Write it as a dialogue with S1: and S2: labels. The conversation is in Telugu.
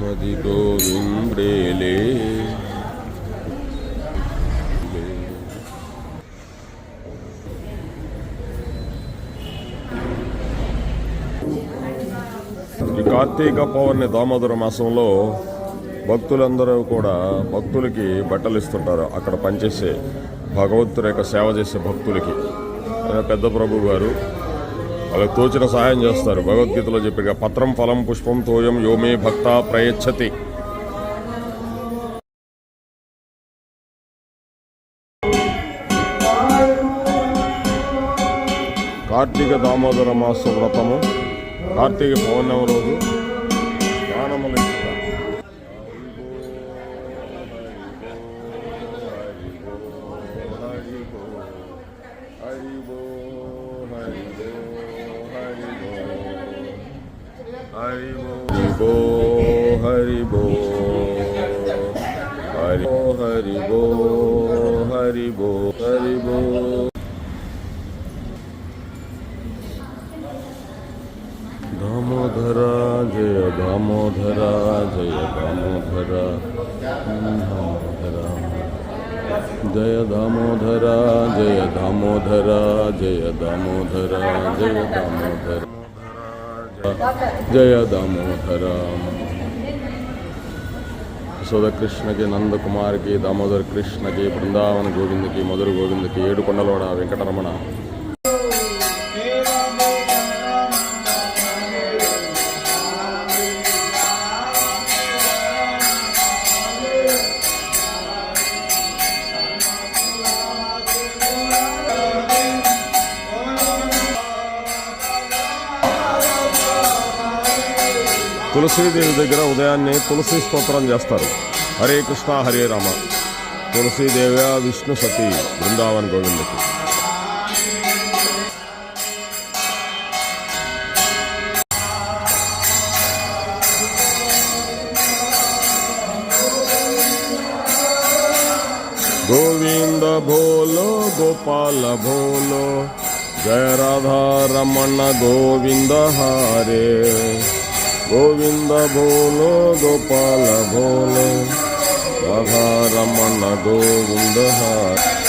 S1: మది గోవిందేలే ఈ కార్తీక పౌర్ణి దామోదర మాసంలో భక్తులందరూ కూడా భక్తులకి బట్టలు ఇస్తుంటారు. అక్కడ పనిచేసే భగవంతుడి యొక్క సేవ చేసే భక్తులకి. పెద్ద ప్రభు గారు వాళ్ళకి తోచిన సహాయం చేస్తారు. భగవద్గీతలో చెప్పిన పత్రం ఫలం పుష్పం తోయం యోమే భక్త ప్రయచ్చతి. కార్తీక దామోదర మాస వ్రతము కార్తీక పౌర్ణమి రోజు దానములు ఇస్తారు హరి బో. హరి బో హరి బో హరి బో హరి బో హరి బో దామోదర జయ దామోదర జయ దామోదర దామోదర జయ దామోదర జయ దామోదర జయ దామోదర జయ దామోదర జయ దామోదర యశోద కృష్ణకి నందకుమార్కి దామోదర్ కృష్ణకి బృందావన గోవిందకి మధుర గోవిందకి ఏడుకొండలోడ వెంకటరమణ తులసీదేవి దగ్గర ఉదయాన్నే తులసి స్తోత్రం చేస్తారు. హరే కృష్ణ హరే రామ. తులసీదేవి విష్ణు సతీ బృందావన్ గోవిందకి. గోవింద భోలో గోపాల భోలో జయ రాధా రమణ గోవింద హరే. గోవింద భోలో గోపాల భోలో రాధా రమణ గోవింద హరే